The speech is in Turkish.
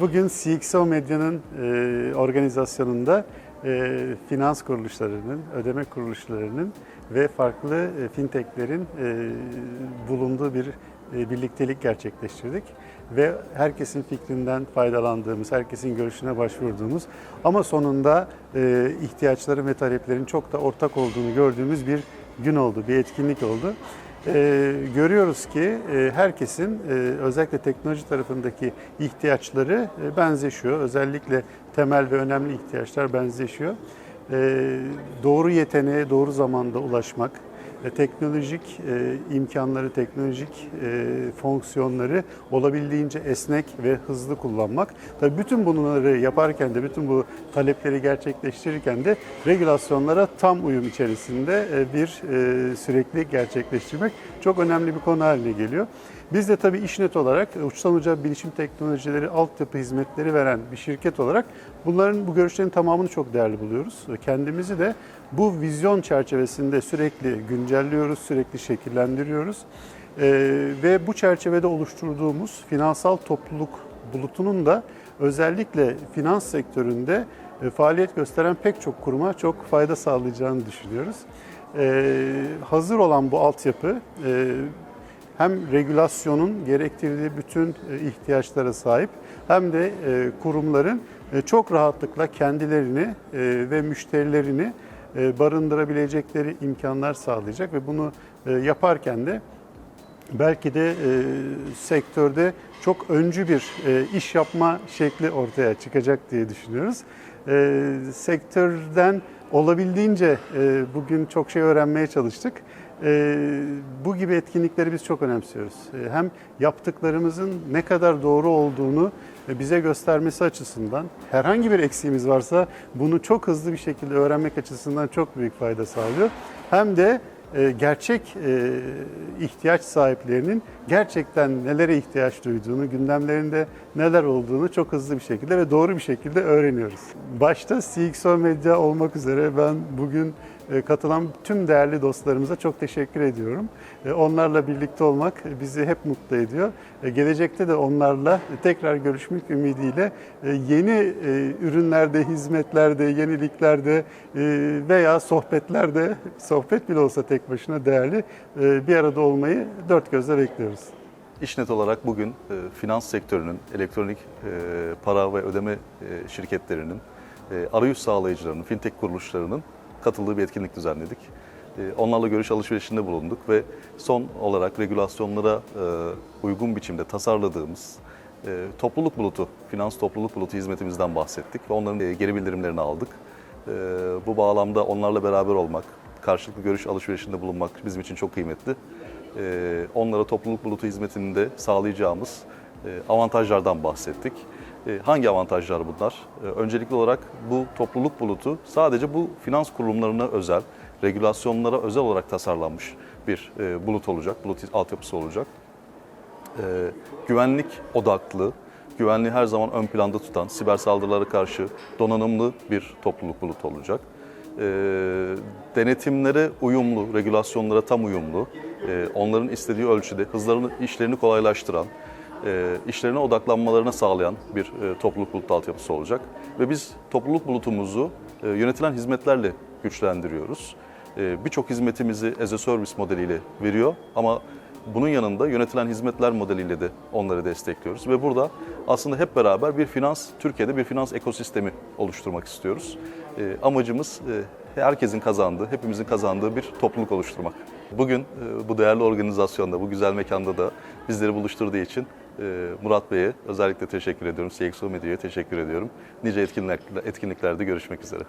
Bugün CXO Medya'nın e, organizasyonunda e, finans kuruluşlarının, ödeme kuruluşlarının ve farklı e, fintechlerin bulunduğu bir birliktelik gerçekleştirdik. Ve herkesin fikrinden faydalandığımız, herkesin görüşüne başvurduğumuz ama sonunda ihtiyaçların ve taleplerin çok da ortak olduğunu gördüğümüz bir gün oldu, bir etkinlik oldu. Ee, görüyoruz ki e, herkesin e, özellikle teknoloji tarafındaki ihtiyaçları e, benzeşiyor. Özellikle temel ve önemli ihtiyaçlar benzeşiyor. Ee, doğru yeteneğe doğru zamanda ulaşmak, e, teknolojik e, imkanları, teknolojik e, fonksiyonları olabildiğince esnek ve hızlı kullanmak. Tabii bütün bunları yaparken de, bütün bu talepleri gerçekleştirirken de regülasyonlara tam uyum içerisinde e, bir e, süreklilik gerçekleştirmek çok önemli bir konu haline geliyor. Biz de tabii İşnet olarak uçtan uca bilişim teknolojileri, altyapı hizmetleri veren bir şirket olarak bunların bu görüşlerin tamamını çok değerli buluyoruz. Kendimizi de bu vizyon çerçevesinde sürekli güncelliyoruz, sürekli şekillendiriyoruz. Ee, ve bu çerçevede oluşturduğumuz finansal topluluk bulutunun da özellikle finans sektöründe e, faaliyet gösteren pek çok kuruma çok fayda sağlayacağını düşünüyoruz. Ee, hazır olan bu altyapı e, hem regülasyonun gerektirdiği bütün e, ihtiyaçlara sahip hem de e, kurumların çok rahatlıkla kendilerini e, ve müşterilerini e, barındırabilecekleri imkanlar sağlayacak ve bunu e, yaparken de belki de e, sektörde çok öncü bir e, iş yapma şekli ortaya çıkacak diye düşünüyoruz. E, sektörden olabildiğince e, bugün çok şey öğrenmeye çalıştık. E, bu gibi etkinlikleri biz çok önemsiyoruz. E, hem yaptıklarımızın ne kadar doğru olduğunu bize göstermesi açısından, herhangi bir eksiğimiz varsa bunu çok hızlı bir şekilde öğrenmek açısından çok büyük fayda sağlıyor. Hem de e, gerçek e, ihtiyaç sahiplerinin gerçekten nelere ihtiyaç duyduğunu, gündemlerinde neler olduğunu çok hızlı bir şekilde ve doğru bir şekilde öğreniyoruz. Başta CXO Medya olmak üzere ben bugün katılan tüm değerli dostlarımıza çok teşekkür ediyorum. E, Onlarla birlikte olmak bizi hep mutlu ediyor. E, Gelecekte de onlarla tekrar görüşmek ümidiyle e, yeni e, ürünlerde, hizmetlerde, yeniliklerde e, veya sohbetlerde, sohbet bile olsa tek başına değerli e, bir arada olmayı dört gözle bekliyoruz. İşnet olarak bugün e, finans sektörünün, elektronik e, para ve ödeme e, şirketlerinin, e, arayüz sağlayıcılarının, fintech kuruluşlarının katıldığı bir etkinlik düzenledik. E, onlarla görüş alışverişinde bulunduk ve son olarak regülasyonlara e, uygun biçimde tasarladığımız e, topluluk bulutu, finans topluluk bulutu hizmetimizden bahsettik ve onların e, geri bildirimlerini aldık. Bu bağlamda onlarla beraber olmak, karşılıklı görüş alışverişinde bulunmak bizim için çok kıymetli. Ee, onlara topluluk bulutu hizmetinde sağlayacağımız avantajlardan bahsettik. E, Hangi avantajlar bunlar? E, Öncelikli olarak bu topluluk bulutu sadece bu finans kurumlarına özel, regülasyonlara özel olarak tasarlanmış bir e, bulut olacak, bulut altyapısı olacak. Güvenlik odaklı, güvenliği her zaman ön planda tutan, siber saldırılara karşı donanımlı bir topluluk bulutu olacak denetimlere uyumlu, regülasyonlara tam uyumlu, onların istediği ölçüde hızlarını, işlerini kolaylaştıran, e, işlerine odaklanmalarına sağlayan bir e, topluluk bulutu altyapısı olacak. Ve biz topluluk bulutumuzu e, yönetilen hizmetlerle güçlendiriyoruz. E, Birçok hizmetimizi as a service modeliyle veriyor ama bunun yanında yönetilen hizmetler modeliyle de onları destekliyoruz ve burada aslında hep beraber bir finans, Türkiye'de bir finans ekosistemi oluşturmak istiyoruz. Amacımız herkesin kazandığı, hepimizin kazandığı bir topluluk oluşturmak. Bugün bu değerli organizasyonda, bu güzel mekanda da bizleri buluşturduğu için Murat Bey'e özellikle teşekkür ediyorum. CXO Medya'ya teşekkür ediyorum. Nice etkinlikler, etkinliklerde görüşmek üzere.